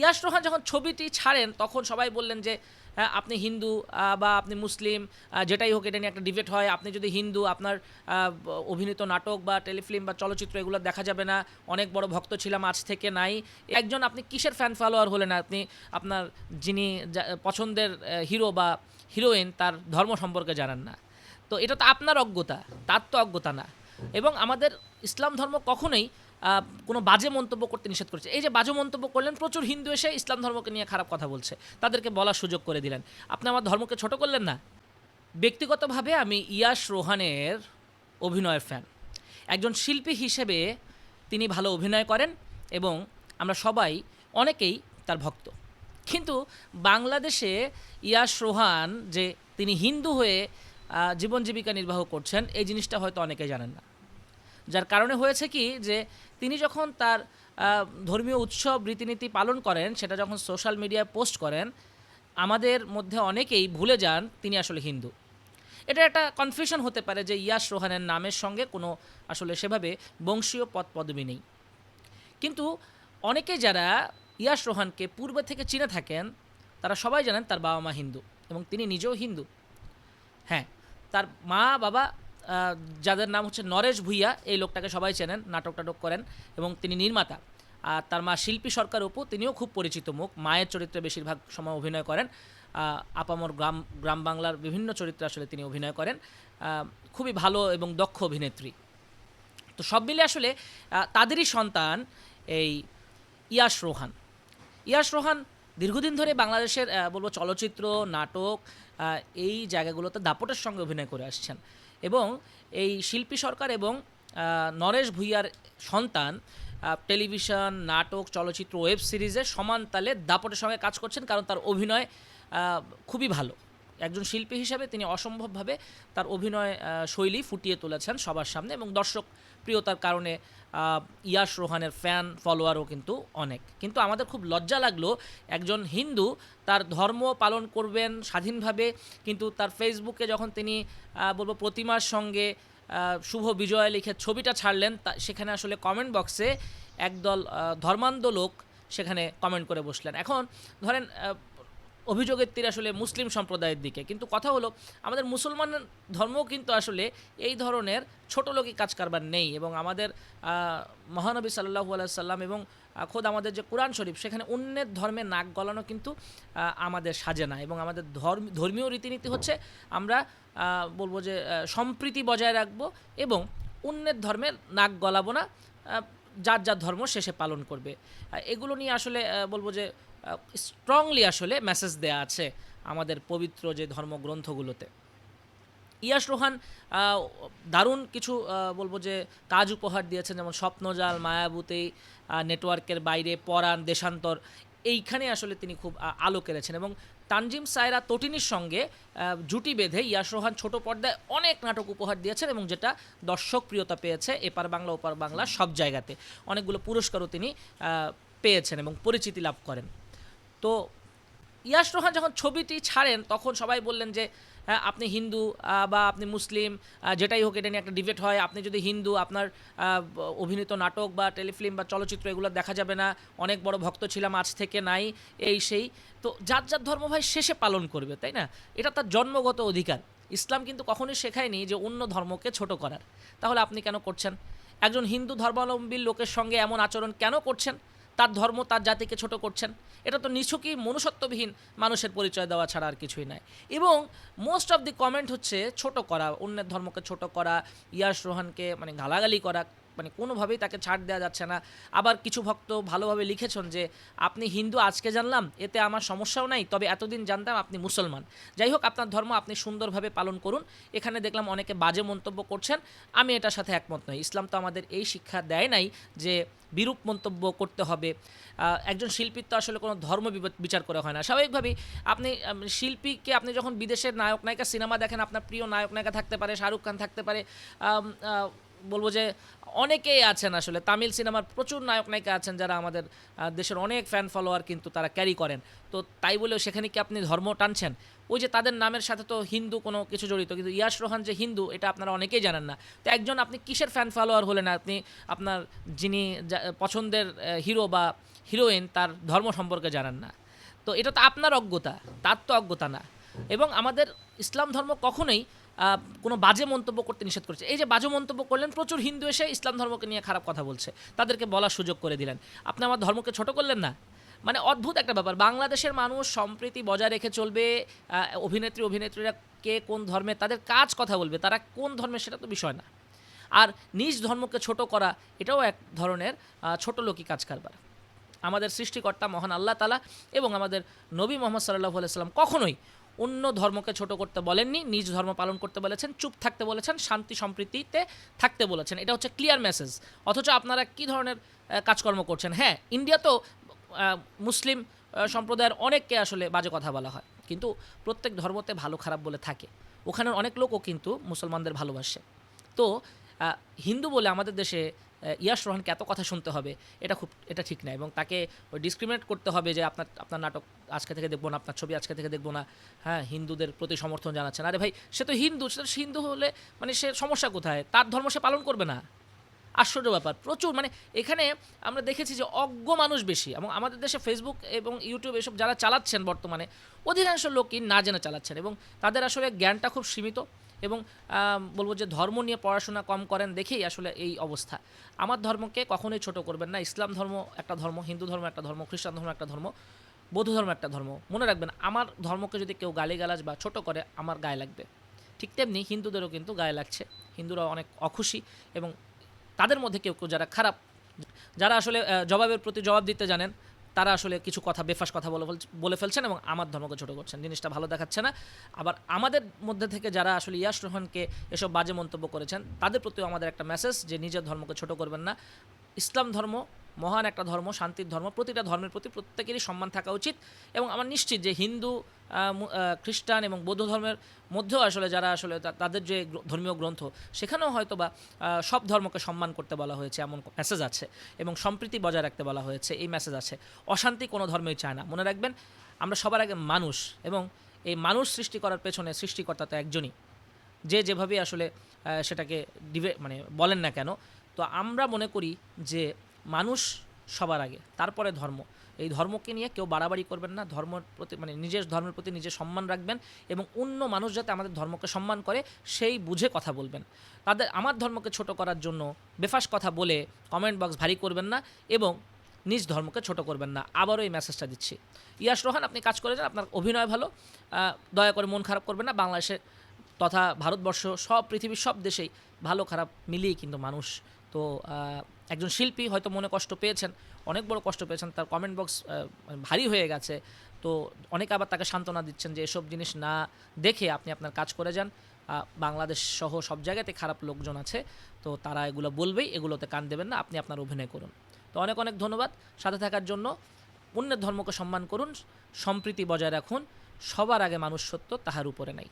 ইয়াশ রোহান যখন ছবিটি ছাড়েন তখন সবাই বললেন যে হ্যাঁ, আপনি হিন্দু বা আপনি মুসলিম যেটাই হোক এটা নিয়ে একটা ডিবেট হয়। আপনি যদি হিন্দু আপনার অভিনীত নাটক বা টেলিফিল্ম বা চলচ্চিত্র এগুলো দেখা যাবে না। অনেক বড় ভক্ত ছিলাম আজ থেকে নাই। একজন আপনি কিসের ফ্যান ফলোয়ার হলেন? আপনি আপনার যিনি পছন্দের হিরো বা হিরোইন তার ধর্ম সম্পর্কে জানেন না। তো এটা তো আপনার অজ্ঞতা তার তো অজ্ঞতা না। এবং আমাদের ইসলাম ধর্ম কখনোই কোনো বাজে মন্তব্য করতে নিষেধ করেছে। এই যে বাজে মন্তব্য করলেন, প্রচুর হিন্দু এসে ইসলাম ধর্মকে নিয়ে খারাপ কথা বলছে। তাদেরকে বলার সুযোগ করে দিলেন। আপনি আমার ধর্মকে ছোট করলেন না? ব্যক্তিগতভাবে আমি ইয়াশ রোহানের অভিনয়ের ফ্যান একজন শিল্পী হিসেবে তিনি ভালো অভিনয় করেন এবং আমরা সবাই অনেকেই তার ভক্ত। কিন্তু বাংলাদেশে ইয়াশ রোহান যে তিনি হিন্দু হয়ে জীবন জীবিকা নির্বাহ করছেন, এই জিনিসটা হয়তো অনেকে জানেন না। যার কারণে হয়েছে কি যে তিনি যখন তার ধর্মীয় উৎসব, রীতিনীতি পালন করেন, সেটা যখন সোশ্যাল মিডিয়ায় পোস্ট করেন, আমাদের মধ্যে অনেকেই ভুলে যান তিনি আসলে হিন্দু। এটা একটা কনফিউশন হতে পারে যে ইয়াশ রোহানের নামের সঙ্গে কোনো আসলে সেভাবে বংশীয় পদ পদবী নেই। কিন্তু অনেকে যারা ইয়াশ রোহানকে পূর্বে থেকে চিনে থাকেন, তারা সবাই জানেন তার বাবা মা হিন্দু এবং তিনি নিজেও হিন্দু। হ্যাঁ তার মা, বাবা যাদের নাম হচ্ছে নরেশ ভুইয়া, এই লোকটাকে সবাই চেনেন, নাটক টাটক করেন, এবং তিনি নির্মাতা। আর তার মা শিল্পী সরকার অপু, তিনিও খুব পরিচিত মুখ। মায়ের চরিত্রে বেশিরভাগ সময় অভিনয় করেন। আপামর গ্রাম গ্রাম বাংলার বিভিন্ন চরিত্রে আসলে তিনি অভিনয় করেন। খুবই ভালো এবং দক্ষ অভিনেত্রী। তো সব মিলে আসলে তাদেরই সন্তান এই ইয়াশ রোহান। ইয়াশ রোহান দীর্ঘদিন ধরে বাংলাদেশের বলব চলচ্চিত্র, নাটক এই জায়গাগুলোতে দাপটের সঙ্গে অভিনয় করে আসছেন। এবং এই শিল্পী সরকার এবং নরেশ ভুইয়ার সন্তান টেলিভিশন, নাটক, চলচ্চিত্র, ওয়েব সিরিজে সমান তালে দাপটের সঙ্গে কাজ করছেন কারণ তার অভিনয় খুবই ভালো। একজন শিল্পী হিসাবে তিনি অসম্ভবভাবে তার অভিনয় শৈলী ফুটিয়ে তুলেছেন সবার সামনে এবং দর্শক প্রিয়তার কারণে ইয়াশ রোহানের ফ্যান ফলোয়ারও কিন্তু অনেক। কিন্তু আমাদের খুব লজ্জা লাগল একজন হিন্দু তার ধর্ম পালন করবেন স্বাধীনভাবে, কিন্তু তার ফেসবুকে যখন তিনি বলব প্রতিমার সঙ্গে শুভ বিজয় লিখে ছবিটা ছাড়লেন, তা সেখানে আসলে কমেন্ট বক্সে একদল ধর্মান্ধ লোক সেখানে কমেন্ট করে বসলেন। এখন ধরেন অভিযোগের তীর আসলে মুসলিম সম্প্রদায়ের দিকে। কিন্তু কথা হলো, আমাদের মুসলমান ধর্মও কিন্তু আসলে এই ধরনের ছোট লোকই কাজ কারবার নেই এবং আমাদের মহানবী সাল্লাহু সাল্লাম এবং খোদ আমাদের যে কোরআন শরীফ, সেখানে অন্যের ধর্মে নাক গলানো কিন্তু আমাদের সাজে না এবং আমাদের ধর্ম, ধর্মীয় রীতিনীতি হচ্ছে আমরা বলব যে সম্প্রীতি বজায় রাখব এবং অন্যের ধর্মের নাক গলাবো না যার যার ধর্ম শেষে পালন করবে। এগুলো নিয়ে আসলে বলব যে স্ট্রংলি আসলে মেসেজ দেয়া আছে আমাদের পবিত্র যে ধর্মগ্রন্থগুলোতে। ইয়াশ রোহান দারুণ কিছু বলব যে কাজ উপহার দিয়েছেন, যেমন স্বপ্নজাল, মায়াবুতে নেটওয়ার্কের বাইরে, পরাণ, দেশান্তর, এইখানে আসলে তিনি খুব আলো কেড়েছেন এবং তানজিম সায়রা তটিনীর সঙ্গে জুটি বেঁধে ইয়াশ রোহান ছোট পর্দায় অনেক নাটক উপহার দিয়েছেন এবং যেটা দর্শক প্রিয়তা পেয়েছে এপার বাংলা, ওপার বাংলা সব জায়গাতে। অনেকগুলো পুরস্কারও তিনি পেয়েছেন এবং পরিচিতি লাভ করেন। তো ইয়াশ রোহান যখন ছবিটি ছাড়েন তখন সবাই বললেন যে হ্যাঁ, আপনি হিন্দু বা আপনি মুসলিম যেটাই হোক এটা নিয়ে একটা ডিবেট হয়। আপনি যদি হিন্দু আপনার অভিনীত নাটক বা টেলিফিল্ম বা চলচ্চিত্র এগুলো দেখা যাবে না। অনেক বড় ভক্ত ছিলাম আজ থেকে নাই এই সেই। তো যার যার ধর্ম ভাই শেষে পালন করবে তাই না? এটা তার জন্মগত অধিকার। ইসলাম কিন্তু কখনোই শেখায়নি যে অন্য ধর্মকে ছোট করার। তাহলে আপনি কেন করছেন? একজন হিন্দু ধর্মাবলম্বীর লোকের সঙ্গে এমন আচরণ কেন করছেন? তার ধর্ম, তার জাতিকে ছোট করছেন। এটা তো নিছকই মনুষ্যত্ববিহীন মানুষের পরিচয় দেওয়া ছাড়া আর কিছুই নাই। এবং মোস্ট অফ দি কমেন্ট হচ্ছে ছোট করা, অন্যের ধর্মকে ছোট করা ইয়াস রোহানকে মানে গালাগালি করা। মানে কোনোভাবেই তাকে ছাড় দেওয়া যাচ্ছে না। আবার কিছু ভক্ত ভালোভাবে লিখেছেন যে, আপনি হিন্দু, আজকে জানলাম, এতে আমার সমস্যাও নাই, তবে এতদিন জানতাম আপনি মুসলমান। যাই হোক, আপনার ধর্ম আপনি সুন্দরভাবে পালন করুন। এখানে দেখলাম অনেকে বাজে মন্তব্য করছেন, আমি এটার সাথে একমত নই। ইসলাম তো আমাদের এই শিক্ষা দেয় নাই যে, বিরূপ মন্তব্য করতে হবে। একজন শিল্পীর তো আসলে কোনো ধর্ম বিচার করা হয় না। স্বাভাবিকভাবেই আপনি শিল্পীকে আপনি যখন বিদেশের নায়ক নায়িকা সিনেমা দেখেন, আপনার প্রিয় নায়ক নায়িকা থাকতে পারে, শাহরুখ খান থাকতে পারে বলব যে অনেকেই আছেন আসলে। তামিল সিনেমার প্রচুর নায়ক নায়িকা আছেন যারা আমাদের দেশের অনেক ফ্যান ফলোয়ার কিন্তু তারা ক্যারি করেন। তো তাই বলেও সেখানে কি আপনি ধর্ম টানছেন? ওই যে তাদের নামের সাথে তো হিন্দু কোনো কিছু জড়িত, কিন্তু ইয়াশ রোহান যে হিন্দু, এটা আপনারা অনেকেই জানেন না। তো একজন আপনি কিসের ফ্যান ফলোয়ার হলেন? আপনি আপনার যিনি পছন্দের হিরো বা হিরোইন তার ধর্ম সম্পর্কে জানেন না। তো এটা তো আপনার অজ্ঞতা, তার তো অজ্ঞতা না। এবং আমাদের ইসলাম ধর্ম কখনোই কোনো বাজে মন্তব্য করতে নিষেধ করেছে। এই যে বাজে মন্তব্য করলেন, প্রচুর হিন্দু এসে ইসলাম ধর্মকে নিয়ে খারাপ কথা বলছে। তাদেরকে বলার সুযোগ করে দিলেন। আপনি আমার ধর্মকে ছোট করলেন না? মানে অদ্ভুত একটা ব্যাপার। বাংলাদেশের মানুষ সম্প্রীতি বজায় রেখে চলবে অভিনেত্রী, অভিনেত্রীরা কে কোন ধর্মে, তাদের কাজ কথা বলবে, তারা কোন ধর্মে সেটা তো বিষয় না। আর নিজ ধর্মকে ছোট করা, এটাও এক ধরনের ছোট লোকই কাজ কারবার। আমাদের সৃষ্টিকর্তা মহান আল্লাহ তালা এবং আমাদের নবী মোহাম্মদ সাল্লাহ আলাইসাল্লাম কখনোই অন্য ধর্মকে ছোট করতে বলেননি নিজ ধর্ম পালন করতে বলেছেন চুপ থাকতে বলেছেন শান্তি সম্প্রীতিতে থাকতে বলেছেন। এটা হচ্ছে ক্লিয়ার মেসেজ অথচ আপনারা কি ধরনের কাজকর্ম করছেন? হ্যাঁ ইন্ডিয়াতেও আহ, মুসলিম সম্প্রদায়ের অনেককে আসলে বাজে কথা বলা হয়। কিন্তু প্রত্যেক ধর্মতে ভালো খারাপ বলে থাকে। ওখানের অনেক লোকও কিন্তু মুসলমানদের ভালোবাসে। তো হিন্দু বলে আমাদের দেশে ইয়াশ রোহানকে এত কথা শুনতে হবে, এটা খুব, এটা ঠিক না। এবং তাকে ডিসক্রিমিনেট করতে হবে যে আপনার আপনার নাটক আজকে থেকে দেখব না, আপনার ছবি আজকে থেকে দেখব না। হ্যাঁ হিন্দুদের প্রতি সমর্থন জানাচ্ছেন আরে ভাই, সে তো হিন্দু, সে হিন্দু হলে মানে সে সমস্যা কোথায়? তার ধর্ম সে পালন করবে না। আশ্চর্য ব্যাপার, প্রচুর। মানে এখানে আমরা দেখেছি যে অজ্ঞ মানুষ বেশি, এবং আমাদের দেশে ফেসবুক এবং ইউটিউব এসব যারা চালাচ্ছেন বর্তমানে, অধিকাংশ লোকই না জেনে চালাচ্ছেন, এবং তাদের আসলে জ্ঞানটা খুব সীমিত। এবং বলব যে ধর্ম নিয়ে পড়াশোনা কম করেন দেখেই আসলে এই অবস্থা। আমার ধর্মকে কখনোই ছোট করবেন না। ইসলাম ধর্ম একটা ধর্ম, হিন্দু ধর্ম একটা ধর্ম, খ্রিস্টান ধর্ম একটা ধর্ম, বৌদ্ধ ধর্ম একটা ধর্ম। মনে রাখবেন, আমার ধর্মকে যদি কেউ গালিগালাজ বা ছোট করে, আমার গায়ে লাগবে। ঠিক তেমনি হিন্দুদেরও কিন্তু গায়ে লাগছে। হিন্দুরা অনেক অখুশি এবং তাদের মধ্যে কেউ কেউ যারা খারাপ, যারা আসলে জবাবের প্রতি জবাব দিতে জানেন তারা আসলে কিছু কথা, বেফাস কথা বলে বলে ফেলছেন এবং আমার ধর্মকে ছোটো করছেন। জিনিসটা ভালো দেখাচ্ছে না। আবার আমাদের মধ্যে থেকে যারা আসলে ইয়াস রহমানকে এসব বাজে মন্তব্য করেছেন, তাদের প্রতিও আমাদের একটা মেসেজ যে, নিজের ধর্মকে ছোট করবেন না। ইসলাম ধর্ম মহান একটা ধর্ম, শান্তির ধর্ম, প্রতিটা ধর্মের প্রতি প্রত্যেকেরই সম্মান থাকা উচিত। এবং আমার নিশ্চিত যে হিন্দু খ্রিস্টান এবং বৌদ্ধ ধর্মের মধ্যেও আসলে যারা আসলে তাদের যে ধর্মীয় গ্রন্থ, সেখানেও হয়তো বা সব ধর্মকে সম্মান করতে বলা হয়েছে এমন মেসেজ আছে এবং সম্প্রীতি বজায় রাখতে বলা হয়েছে, এই মেসেজ আছে। অশান্তি কোনো ধর্মেই চায় না। মনে রাখবেন, আমরা সবার আগে মানুষ এবং এই মানুষ সৃষ্টি করার পেছনে সৃষ্টিকর্তা তো একজনই। যে যেভাবে আসলে সেটাকে ডিভে মানে বলেন না কেন, তো আমরা মনে করি যে মানুষ সবার আগে, তারপরে ধর্ম। এই ধর্মকে নিয়ে কেউ বাড়াবাড়ি করবেন না, ধর্মের প্রতি মানে নিজের, ধর্মের প্রতি নিজের সম্মান রাখবেন এবং অন্য মানুষ যাতে আমাদের ধর্মকে সম্মান করে সেই বুঝে কথা বলবেন। তাদের, আমার ধর্মকে ছোট করার জন্য বেফাস কথা বলে কমেন্ট বক্স ভারী করবেন না এবং নিজ ধর্মকে ছোট করবেন না। আবারও এই মেসেজটা দিচ্ছি। ইয়াস রোহান, আপনি কাজ করে যান, আপনার অভিনয় ভালো। দয়া করে মন খারাপ করবেন না, বাংলাদেশের তথা ভারতবর্ষ, সব পৃথিবীর সব দেশেই ভালো খারাপ মিলিয়ে কিন্তু মানুষ। তো একজন শিল্পী হয়তো মনে কষ্ট পেয়েছেন, অনেক বড় কষ্ট পেয়েছেন, তার কমেন্ট বক্স ভারী হয়ে গেছে। তো অনেকে আবার তাকে সান্ত্বনা দিচ্ছেন যে এসব জিনিস না দেখে আপনি আপনার কাজ করে যান। বাংলাদেশ সহ সব জায়গাতে খারাপ লোকজন আছে, তো তারা এগুলো বলবেই, এগুলোতে কান দেবেন না, আপনি আপনার অভিনয় করুন। তো অনেক অনেক ধন্যবাদ। সাথে থাকার জন্য অন্যের ধর্মকে সম্মান করুন, সম্প্রীতি বজায় রাখুন, সবার আগে মানুষ সত্য, তাহার উপরে নাই।